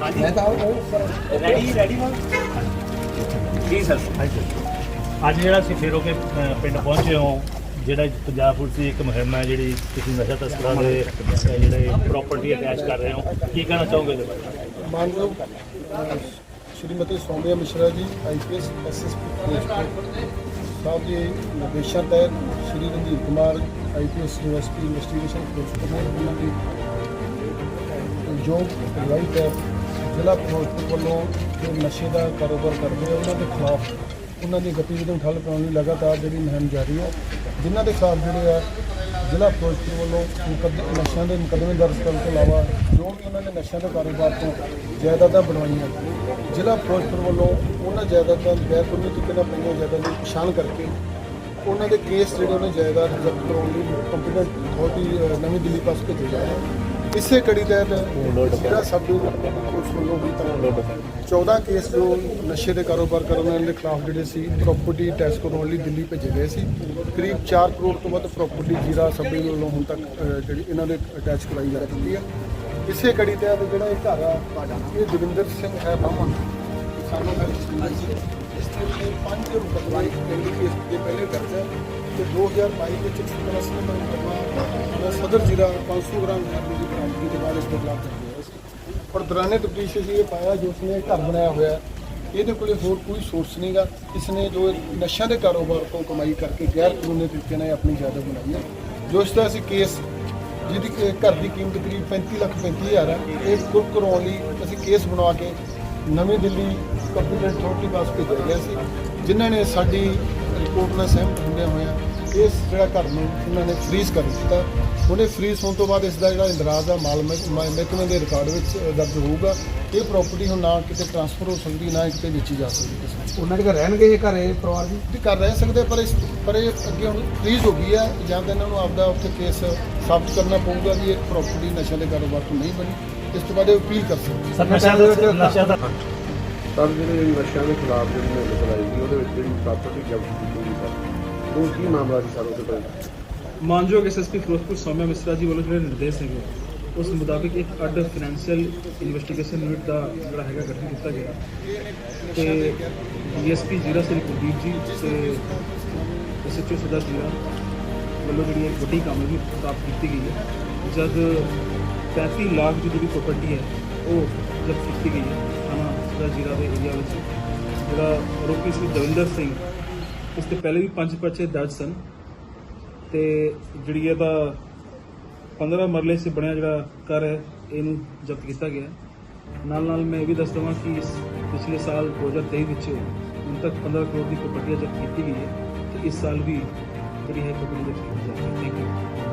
ਹਾਂਜੀ ਮੈਂ ਤਾਂ ਉਹ ਰੈਡੀ ਰੈਡੀ ਹੋ ਜੀ ਸਰ ਅੱਜ ਜਿਹੜਾ ਅਸੀਂ ਫੇਰੋ ਕੇ ਪਿੰਡ ਪਹੁੰਚੇ ਹੋ ਜਿਹੜਾ ਪੰਜਾਬ ਪੁਲਿਸ ਦੀ ਇੱਕ ਮੁਹਿੰਮ ਹੈ ਜਿਹੜੀ ਤੁਸੀਂ ਨਸ਼ਾ ਤਸਕਰਾਂ ਦੇ ਜਿਹੜੇ ਪ੍ਰਾਪਰਟੀ ਅਟੈਚ ਕਰ ਰਹੇ ਹੋ ਕੀ ਕਹਿਣਾ ਚਾਹੋਗੇ ਇਹਦੇ ਬਾਰੇ? ਮਾਨਯੋਗ ਸ਼੍ਰੀਮਤੀ ਸੌਮਿਆ ਮਿਸ਼ਰਾ ਜੀ ਆਈਪੀਐਸ ਐਸਐਸਪੀ ਸਾਹਿਬ ਦੇ ਨਿਰਦੇਸ਼ਾਂ ਤਹਿਤ Shri Ranjit Kumar IPS USP investigation principal ਉਹਨਾਂ ਦੀ ਜੋ ਰਾਈਟ ਹੈ, ਜ਼ਿਲ੍ਹਾ ਫਿਰੋਜ਼ਪੁਰ ਵੱਲੋਂ ਜੋ ਨਸ਼ੇ ਦਾ ਕਾਰੋਬਾਰ ਕਰਦੇ ਆ, ਉਹਨਾਂ ਦੇ ਖਿਲਾਫ ਉਹਨਾਂ ਦੀ ਗਤੀਵਿਧੀਆਂ ਨੂੰ ਠੱਲ ਪਾਉਣ ਲਈ ਲਗਾਤਾਰ ਜਿਹੜੀ ਮੁਹਿੰਮ ਜਾਰੀ ਹੈ, ਜਿਨ੍ਹਾਂ ਦੇ ਖਿਲਾਫ ਜਿਹੜੇ ਆ, ਜ਼ਿਲ੍ਹਾ ਫਿਰੋਜ਼ਪੁਰ ਵੱਲੋਂ ਮੁਕੱਦ- ਨਸ਼ਿਆਂ ਦੇ ਮੁਕੱਦਮੇ ਦਰਜ ਕਰਨ ਤੋਂ ਇਲਾਵਾ ਜੋ ਵੀ ਉਹਨਾਂ ਨੇ ਨਸ਼ਿਆਂ ਦੇ ਕਾਰੋਬਾਰ ਤੋਂ ਜਾਇਦਾਦਾਂ ਬਣਵਾਈਆਂ, ਜ਼ਿਲ੍ਹਾ ਫਿਰੋਜ਼ਪੁਰ ਵੱਲੋਂ ਉਹਨਾਂ ਜਾਇਦਾਦਾਂ ਗੈਰ ਕਾਨੂੰਨੀ ਤਰੀਕੇ ਨਾਲ ਪਈਆਂ ਜਾਇਦਾਦਾਂ ਦੀ ਪਛਾਣ ਕਰਕੇ ਉਹਨਾਂ ਦੇ ਕੇਸ ਜਿਹੜੇ ਉਹਨੇ ਜਾਇਦਾਦ ਜ਼ਬਤ ਕਰਾਉਣ ਲਈ ਕੰਪੀਟੈਂਟ ਅਥਾਰਟੀ ਨਵੀਂ ਦਿੱਲੀ ਪਾਸ ਭੇਜੇ ਜਾ ਰਹੇ ਇਸੇ ਕੜੀ ਤਹਿਤ ਜਿਹੜਾ ਸਬ ਪੁਲਿਸ ਵੱਲੋਂ ਵੀ ਤਰ੍ਹਾਂ 14 ਕੇਸ ਜੋ ਨਸ਼ੇ ਦੇ ਕਾਰੋਬਾਰ ਕਰਨ ਵਾਲਿਆਂ ਦੇ ਖਿਲਾਫ ਜਿਹੜੇ ਸੀ ਪ੍ਰਾਪਰਟੀ ਟੈਕਸ ਕਰਾਉਣ ਲਈ ਦਿੱਲੀ ਭੇਜੇ ਗਏ ਸੀ। ਕਰੀਬ 4 ਕਰੋੜ ਤੋਂ ਵੱਧ ਪ੍ਰਾਪਰਟੀ ਜੀਰਾ ਸਬ ਵੱਲੋਂ ਹੁਣ ਤੱਕ ਜਿਹੜੀ ਇਹਨਾਂ ਦੇ ਅਟੈਚ ਕਰਾਈ ਜਾ ਚੁੱਕੀ ਹੈ। ਇਸੇ ਕੜੀ ਤਹਿਤ ਜਿਹੜਾ ਇਹ ਘਰ ਆ ਇਹ ਦਵਿੰਦਰ ਸਿੰਘ ਹੈ ਬਾਮਨ ਸਾਨੂੰ ਇਸ ਦੇ ਉੱਤੇ ਪੰਜ ਮੁਕੱਦਮੇ ਪਿੰਡ ਕੇਸ ਦੇ ਪਹਿਲੇ ਦਰਜ ਹੈ ਤੇ 2022 ਵਿੱਚ ਇੱਕ ਤਰ੍ਹਾਂ ਸੀ ਸਦਰ ਜ਼ਿਲ੍ਹਾ 500 ਗ੍ਰਾਮ ਹੈਰੋਇਨ ਦੀ ਬਰਾਮਦਗੀ ਦੇ ਬਾਅਦ ਇਸ ਦੇ ਖਿਲਾਫ ਦਰਜ ਹੋਇਆ ਸੀ ਪਰ ਦੌਰਾਨੇ ਤਫਤੀਸ਼ ਅਸੀਂ ਇਹ ਪਾਇਆ ਜੋ ਉਸਨੇ ਘਰ ਬਣਾਇਆ ਹੋਇਆ ਇਹਦੇ ਕੋਲੇ ਹੋਰ ਕੋਈ ਸੋਰਸ ਨਹੀਂਗਾ ਇਸਨੇ ਜੋ ਨਸ਼ਿਆਂ ਦੇ ਕਾਰੋਬਾਰ ਤੋਂ ਕਮਾਈ ਕਰਕੇ ਗੈਰ ਕਾਨੂੰਨੀ ਤਰੀਕੇ ਨਾਲ ਆਪਣੀ ਜਾਇਦਾਦ ਬਣਾਈ ਹੈ। ਜੋ ਇਸ ਦਾ ਅਸੀਂ ਕੇਸ ਜਿਹਦੀ ਘਰ ਦੀ ਕੀਮਤ ਕਰੀਬ 35 ਲੱਖ 35 ਹਜ਼ਾਰ ਹੈ, ਇਹ ਕੁੱਕ ਕਰਾਉਣ ਲਈ ਅਸੀਂ ਕੇਸ ਬਣਾ ਕੇ ਨਵੀਂ ਦਿੱਲੀ ਕੰਪੀਟੈਂਟ ਅਥਾਰਟੀ ਪਾਸ ਭੇਜਿਆ ਗਿਆ ਸੀ ਜਿਨ੍ਹਾਂ ਨੇ ਸਾਡੀ ਰਿਪੋਰਟ ਨਾਲ ਸਹਿਮਤ ਹੁੰਦਿਆਂ ਹੋਇਆਂ ਇਸ ਜਿਹੜਾ ਘਰ ਨੂੰ ਇਹਨਾਂ ਨੇ ਫ੍ਰੀਜ਼ ਕਰ ਦਿੱਤਾ। ਉਹਨੇ ਫ੍ਰੀਜ਼ ਹੋਣ ਤੋਂ ਬਾਅਦ ਇਸ ਦਾ ਜਿਹੜਾ ਇੰਦਰਾਜ਼ ਆ ਮਾਲ ਮਹਿ- ਮਹਿ- ਮਹਿਕਮੇ ਦੇ ਰਿਕਾਰਡ ਵਿੱਚ ਦਰਜ ਹੋਊਗਾ। ਇਹ ਪ੍ਰਾਪਰਟੀ ਹੁਣ ਨਾ ਕਿਤੇ ਟ੍ਰਾਂਸਫਰ ਹੋ ਸਕਦੀ ਨਾ ਕਿਤੇ ਵੇਚੀ ਜਾ ਸਕਦੀ। ਉਹਨਾਂ ਦੇ ਘਰ ਰਹਿਣਗੇ ਇਹ ਘਰੇ ਪਰਿਵਾਰ ਜੀ ਵੀ ਕਰ ਰਹਿ ਸਕਦੇ ਪਰ ਇਸ ਪਰ ਇਹ ਅੱਗੇ ਹੁਣ ਫ੍ਰੀਜ਼ ਹੋ ਗਈ ਹੈ ਜਾਂ ਤਾਂ ਇਹਨਾਂ ਨੂੰ ਆਪਦਾ ਉੱਥੇ ਕੇਸ ਸਾਬਤ ਕਰਨਾ ਪਊਗਾ ਵੀ ਇਹ ਪ੍ਰਾਪਰਟੀ ਨਸ਼ੇ ਦੇ ਕਾਰੋਬਾਰ ਤੋਂ ਨਹੀਂ ਬਣੀ। ਇਸ ਤੋਂ ਬਾਅਦ ਇਹ ਅਪੀਲ ਕਰ ਸਕਦੇ ਸਰ ਨਸ਼ਾ ਦਾ ਨਸ਼ਾ ਦਾ ਸਰ ਜਿਹੜੇ ਨਸ਼ਿਆਂ ਦੇ ਖਿਲਾਫ ਜਿਹੜੀ ਮੁਹਿੰਮ ਚਲਾਈ ਗਈ ਉਹਦੇ ਵਿੱਚ ਜਿਹੜੀ ਪ੍ਰਾਪਰਟੀ ਜ਼ਬਤ ਕੀਤੀ ਗਈ ਸਰ ਉਹ ਕੀ ਮਾਮਲਾ ਸੀ ਸਰ ਉਹਦੇ ਬਾਰੇ ਮਾਨਯੋਗ ਐਸਐਸਪੀ ਫਿਰੋਜ਼ਪੁਰ ਸੌਮਿਆ ਮਿਸਰਾ ਜੀ ਵੱਲੋਂ ਜਿਹੜੇ ਨਿਰਦੇਸ਼ ਸੀਗੇ ਉਸ ਮੁਤਾਬਿਕ ਇੱਕ ਅੱਡ ਫਾਈਨੈਂਸ਼ੀਅਲ ਇਨਵੈਸਟੀਗੇਸ਼ਨ ਯੂਨਿਟ ਦਾ ਜਿਹੜਾ ਹੈਗਾ ਗਠਨ ਕੀਤਾ ਗਿਆ। ਤੇ ਡੀਐਸਪੀ ਜੀਰਾ ਸਿੰਘ ਕੁਲਦੀਪ ਜੀ ਤੇ ਐਸਐਚਓ ਸਦਾ ਜੀਰਾ ਵੱਲੋਂ ਜਿਹੜੀ ਇੱਕ ਵੱਡੀ ਕਾਮਯਾਬੀ ਪ੍ਰਾਪਤ ਕੀਤੀ ਗਈ ਹੈ। ਜਦ 35 ਲੱਖ ਦੀ ਜਿਹੜੀ ਪ੍ਰਾਪਰਟੀ ਹੈ, ਉਹ ਜਬਤ ਕੀਤੀ ਗਈ ਹੈ ਥਾਣਾ ਸਦਾ ਜੀਰਾ ਦੇ ਏਰੀਆ ਵਿੱਚ। ਜਿਹੜਾ ਆਰੋਪੀ ਸੀ ਦਵਿੰਦਰ ਸਿੰਘ, ਇਸ ਤੇ ਪਹਿਲੇ ਵੀ ਪੰਜ ਪਰਚੇ ਦਰਜ ਸਨ ਤੇ ਜਿਹੜੀ ਇਹਦਾ 15 ਮਰਲੇ ਸੇ ਬਣਿਆ ਜਿਹੜਾ ਘਰ ਹੈ, ਇਹਨੂੰ ਜ਼ਬਤ ਕੀਤਾ ਗਿਆ ਨਾਲ ਨਾਲ ਮੈਂ ਇਹ ਵੀ ਦੱਸ ਦਵਾਂ ਕਿ ਇਸ ਪਿਛਲੇ ਸਾਲ 2023 ਵਿੱਚ ਹੁਣ ਤੱਕ 15 ਕਰੋੜ ਦੀ ਪ੍ਰਾਪਰਟੀ ਜ਼ਬਤ ਕੀਤੀ ਗਈ ਹੈ ਤੇ ਇਸ ਸਾਲ ਵੀ ਜਿਹੜੀ ਹੈ ਪ੍ਰਾਪਰਟੀ ਜ਼ਬਤ ਕੀਤੀ ਜਾਏਗੀ ਥੈਂਕ ਯੂ